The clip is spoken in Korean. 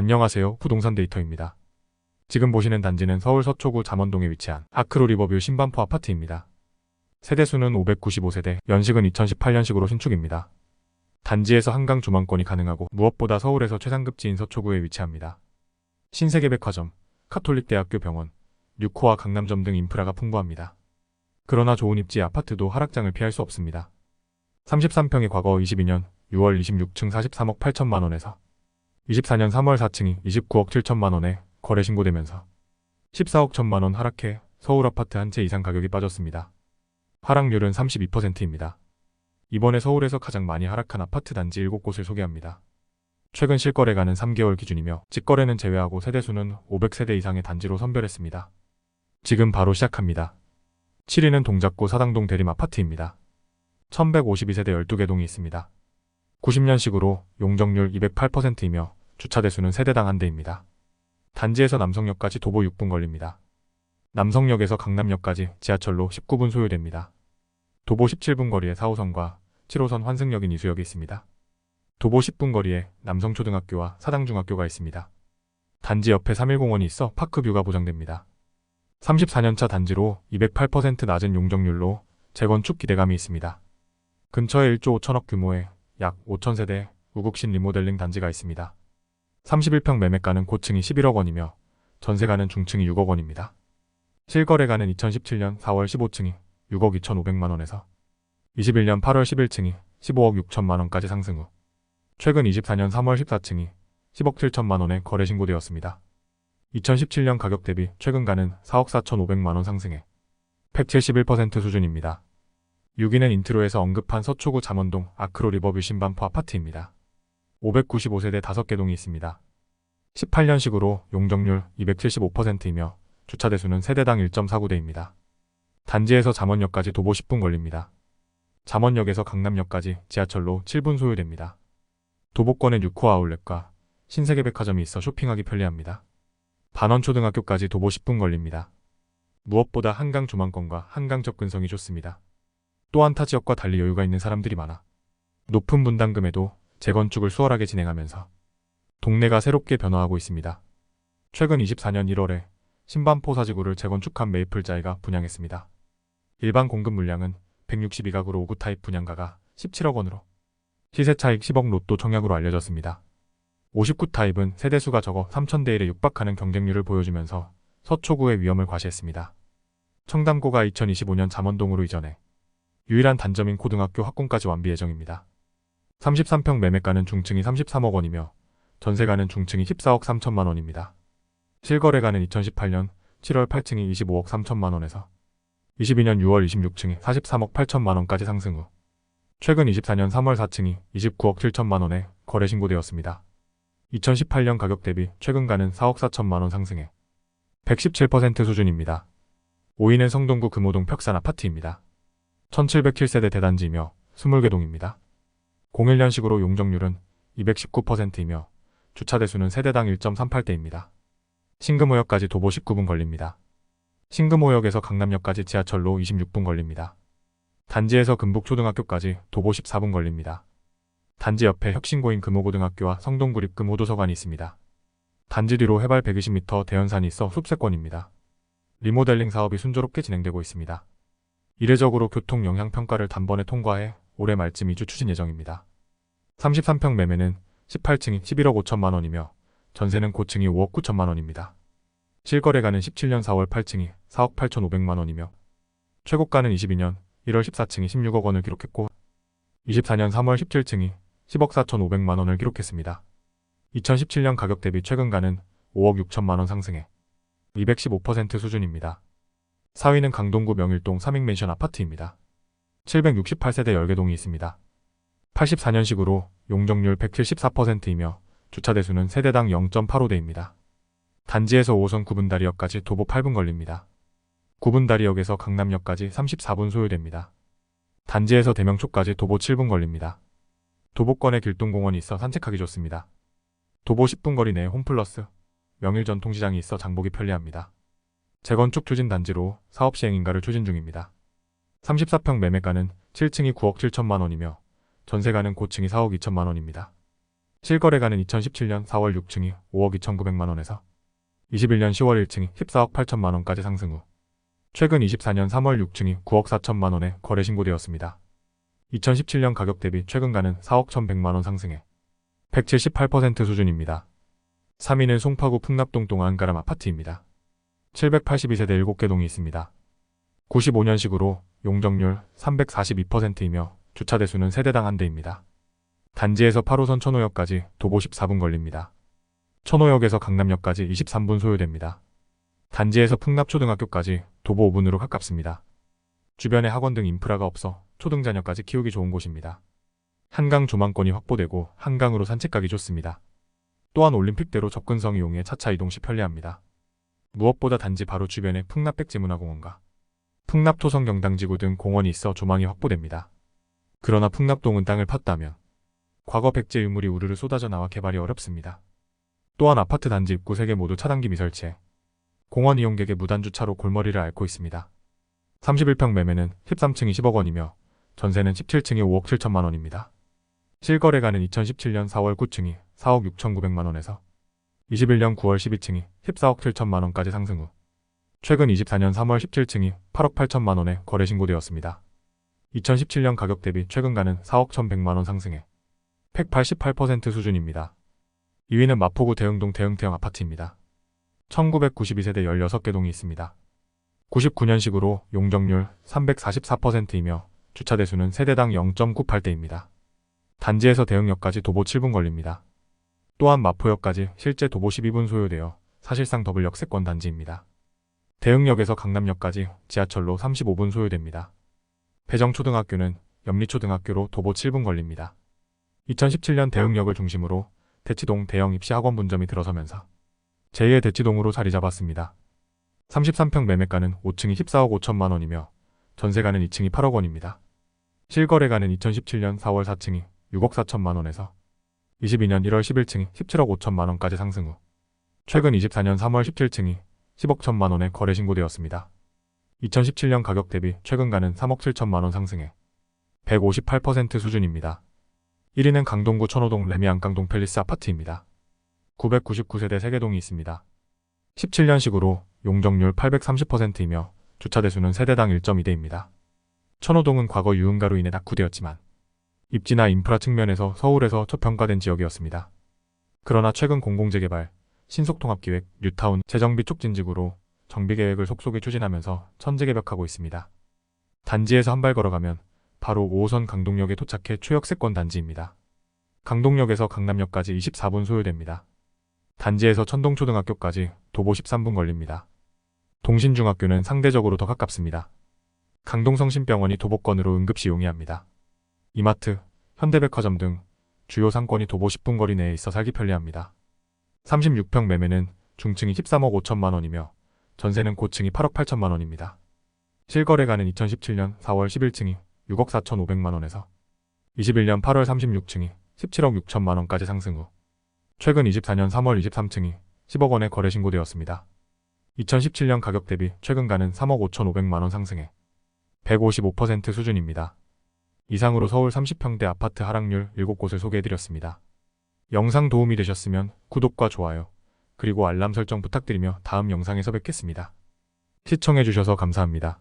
안녕하세요. 부동산 데이터입니다. 지금 보시는 단지는 서울 서초구 잠원동에 위치한 아크로 리버뷰 신반포 아파트입니다. 세대수는 595세대, 연식은 2018년식으로 신축입니다. 단지에서 한강 조망권이 가능하고 무엇보다 서울에서 최상급지인 서초구에 위치합니다. 신세계백화점, 카톨릭대학교 병원, 뉴코와 강남점 등 인프라가 풍부합니다. 그러나 좋은 입지 아파트도 하락장을 피할 수 없습니다. 33평이 과거 22년 6월 26층 43억 8천만 원에서 24년 3월 4층이 29억 7천만 원에 거래 신고되면서 14억 천만 원 하락해 서울 아파트 한 채 이상 가격이 빠졌습니다. 하락률은 32%입니다. 이번에 서울에서 가장 많이 하락한 아파트 단지 7곳을 소개합니다. 최근 실거래가는 3개월 기준이며 직거래는 제외하고 세대수는 500세대 이상의 단지로 선별했습니다. 지금 바로 시작합니다. 7위는 동작구 사당동 대림 아파트입니다. 1152세대 12개 동이 있습니다. 90년식으로 용적률 208%이며 주차 대수는 세대당 한 대입니다. 단지에서 남성역까지 도보 6분 걸립니다. 남성역에서 강남역까지 지하철로 19분 소요됩니다. 도보 17분 거리에 4호선과 7호선 환승역인 이수역이 있습니다. 도보 10분 거리에 남성초등학교와 사당중학교가 있습니다. 단지 옆에 3일공원이 있어 파크뷰가 보장됩니다. 34년차 단지로 208% 낮은 용적률로 재건축 기대감이 있습니다. 근처에 1조 5천억 규모의 약 5천 세대 우국신 리모델링 단지가 있습니다. 31평 매매가는 고층이 11억 원이며 전세가는 중층이 6억 원입니다. 실거래가는 2017년 4월 15층이 6억 2,500만 원에서 21년 8월 11층이 15억 6천만 원까지 상승 후 최근 24년 3월 14층이 10억 7천만 원에 거래 신고되었습니다. 2017년 가격 대비 최근가는 4억 4천5백만 원 상승해 171% 수준입니다. 6위는 인트로에서 언급한 서초구 잠원동 아크로 리버뷰 신반포 아파트입니다. 595세대 5개 동이 있습니다. 18년식으로 용적률 275%이며 주차 대수는 세대당 1.49대입니다. 단지에서 잠원역까지 도보 10분 걸립니다. 잠원역에서 강남역까지 지하철로 7분 소요됩니다. 도보권에 뉴코 아울렛과 신세계백화점이 있어 쇼핑하기 편리합니다. 반원초등학교까지 도보 10분 걸립니다. 무엇보다 한강 조망권과 한강 접근성이 좋습니다. 또한 타 지역과 달리 여유가 있는 사람들이 많아 높은 분담금에도 재건축을 수월하게 진행하면서 동네가 새롭게 변화하고 있습니다. 최근 24년 1월에 신반포 사지구를 재건축한 메이플자이가 분양했습니다. 일반 공급 물량은 162가구로 5구 타입 분양가가 17억 원으로 시세 차익 10억 로또 청약으로 알려졌습니다. 59 타입은 세대수가 적어 3,000대 1에 육박하는 경쟁률을 보여주면서 서초구의 위험을 과시했습니다. 청담고가 2025년 잠원동으로 이전해 유일한 단점인 고등학교 학군까지 완비 예정입니다. 33평 매매가는 중층이 33억 원이며 전세가는 중층이 14억 3천만 원입니다. 실거래가는 2018년 7월 8층이 25억 3천만 원에서 22년 6월 26층이 43억 8천만 원까지 상승 후 최근 24년 3월 4층이 29억 7천만 원에 거래 신고되었습니다. 2018년 가격 대비 최근가는 4억 4천만 원 상승해 117% 수준입니다. 5위는 성동구 금호동 벽산 아파트입니다. 1707세대 대단지이며 20개 동입니다. 01년식으로 용적률은 219%이며 주차 대수는 세대당 1.38대입니다. 신금호역까지 도보 19분 걸립니다. 신금호역에서 강남역까지 지하철로 26분 걸립니다. 단지에서 금북초등학교까지 도보 14분 걸립니다. 단지 옆에 혁신고인 금호고등학교와 성동구립 금호도서관이 있습니다. 단지 뒤로 해발 120m 대연산이 있어 숲세권입니다. 리모델링 사업이 순조롭게 진행되고 있습니다. 이례적으로 교통 영향 평가를 단번에 통과해 올해 말쯤 이주 추진 예정입니다. 33평 매매는 18층이 11억 5천만 원이며 전세는 고층이 5억 9천만 원입니다. 실거래가는 17년 4월 8층이 4억 8천5백만 원이며 최고가는 22년 1월 14층이 16억 원을 기록했고 24년 3월 17층이 10억 4천5백만 원을 기록했습니다. 2017년 가격 대비 최근가는 5억 6천만 원 상승해 215% 수준입니다. 4위는 강동구 명일동 삼익맨션 아파트입니다. 768세대 10개 동이 있습니다. 84년식으로 용적률 174%이며 주차 대수는 세대당 0.85대입니다. 단지에서 5호선 구분다리역까지 도보 8분 걸립니다. 구분다리역에서 강남역까지 34분 소요됩니다. 단지에서 대명초까지 도보 7분 걸립니다. 도보권에 길동공원이 있어 산책하기 좋습니다. 도보 10분 거리 내에 홈플러스, 명일 전통시장이 있어 장보기 편리합니다. 재건축 추진 단지로 사업 시행 인가를 추진 중입니다. 34평 매매가는 7층이 9억 7천만 원이며 전세가는 고층이 4억 2천만 원입니다. 실거래가는 2017년 4월 6층이 5억 2,900만 원에서 21년 10월 1층이 14억 8천만 원까지 상승 후 최근 24년 3월 6층이 9억 4천만 원에 거래 신고되었습니다. 2017년 가격 대비 최근가는 4억 1,100만 원 상승해 178% 수준입니다. 3위는 송파구 풍납동 동안가람 아파트입니다. 782세대 7개 동이 있습니다. 95년식으로 용적률 342%이며 주차 대수는 세대당 한 대입니다. 단지에서 8호선 천호역까지 도보 14분 걸립니다. 천호역에서 강남역까지 23분 소요됩니다. 단지에서 풍납초등학교까지 도보 5분으로 가깝습니다. 주변에 학원 등 인프라가 없어 초등 자녀까지 키우기 좋은 곳입니다. 한강 조망권이 확보되고 한강으로 산책 가기 좋습니다. 또한 올림픽대로 접근성이 용해 차차 이동 시 편리합니다. 무엇보다 단지 바로 주변에 풍납백제문화공원과 풍납토성 경당지구 등 공원이 있어 조망이 확보됩니다. 그러나 풍납동은 땅을 팠다면 과거 백제 유물이 우르르 쏟아져 나와 개발이 어렵습니다. 또한 아파트 단지 입구 3개 모두 차단기 미 설치해 공원 이용객의 무단 주차로 골머리를 앓고 있습니다. 31평 매매는 13층이 10억 원이며 전세는 17층이 5억 7천만 원입니다. 실거래가는 2017년 4월 9층이 4억 6천 9백만 원에서 21년 9월 12층이 14억 7천만 원까지 상승 후 최근 24년 3월 17층이 8억 8천만 원에 거래 신고되었습니다. 2017년 가격 대비 최근가는 4억 1,100만 원 상승해 188% 수준입니다. 2위는 마포구 대흥동 대흥태형 아파트입니다. 1992세대 16개 동이 있습니다. 99년식으로 용적률 344%이며 주차 대수는 세대당 0.98대입니다. 단지에서 대흥역까지 도보 7분 걸립니다. 또한 마포역까지 실제 도보 12분 소요되어 사실상 더블 역 세권 단지입니다. 대흥역에서 강남역까지 지하철로 35분 소요됩니다. 배정초등학교는 염리초등학교로 도보 7분 걸립니다. 2017년 대흥역을 중심으로 대치동 대형 입시학원 분점이 들어서면서 제2의 대치동으로 자리 잡았습니다. 33평 매매가는 5층이 14억 5천만 원이며 전세가는 2층이 8억 원입니다. 실거래가는 2017년 4월 4층이 6억 4천만 원에서 22년 1월 11층이 17억 5천만 원까지 상승 후 최근 24년 3월 17층이 10억 천만 원에 거래 신고되었습니다. 2017년 가격 대비 최근가는 3억 7천만 원 상승해 158% 수준입니다. 1위는 강동구 천호동 레미안 강동 팰리스 아파트입니다. 999세대 3개 동이 있습니다. 17년식으로 용적률 830%이며 주차 대수는 세대당 1.2대입니다. 천호동은 과거 유흥가로 인해 낙후되었지만 입지나 인프라 측면에서 서울에서 저평가된 지역이었습니다. 그러나 최근 공공재개발, 신속통합기획, 뉴타운, 재정비 촉진지구로 정비계획을 속속히 추진하면서 천재개벽하고 있습니다. 단지에서 한 발 걸어가면 바로 5호선 강동역에 도착해 최역세권 단지입니다. 강동역에서 강남역까지 24분 소요됩니다. 단지에서 천동초등학교까지 도보 13분 걸립니다. 동신중학교는 상대적으로 더 가깝습니다. 강동성심병원이 도보권으로 응급시 용이합니다. 이마트, 현대백화점 등 주요 상권이 도보 10분 거리 내에 있어 살기 편리합니다. 36평 매매는 중층이 13억 5천만 원이며 전세는 고층이 8억 8천만 원입니다. 실거래가는 2017년 4월 11층이 6억 4천 5백만 원에서 21년 8월 36층이 17억 6천만 원까지 상승 후 최근 24년 3월 23층이 10억 원에 거래 신고되었습니다. 2017년 가격 대비 최근가는 3억 5천 5백만 원 상승해 155% 수준입니다. 이상으로 서울 30평대 아파트 하락률 7곳을 소개해드렸습니다. 영상 도움이 되셨으면 구독과 좋아요, 그리고 알람 설정 부탁드리며 다음 영상에서 뵙겠습니다. 시청해주셔서 감사합니다.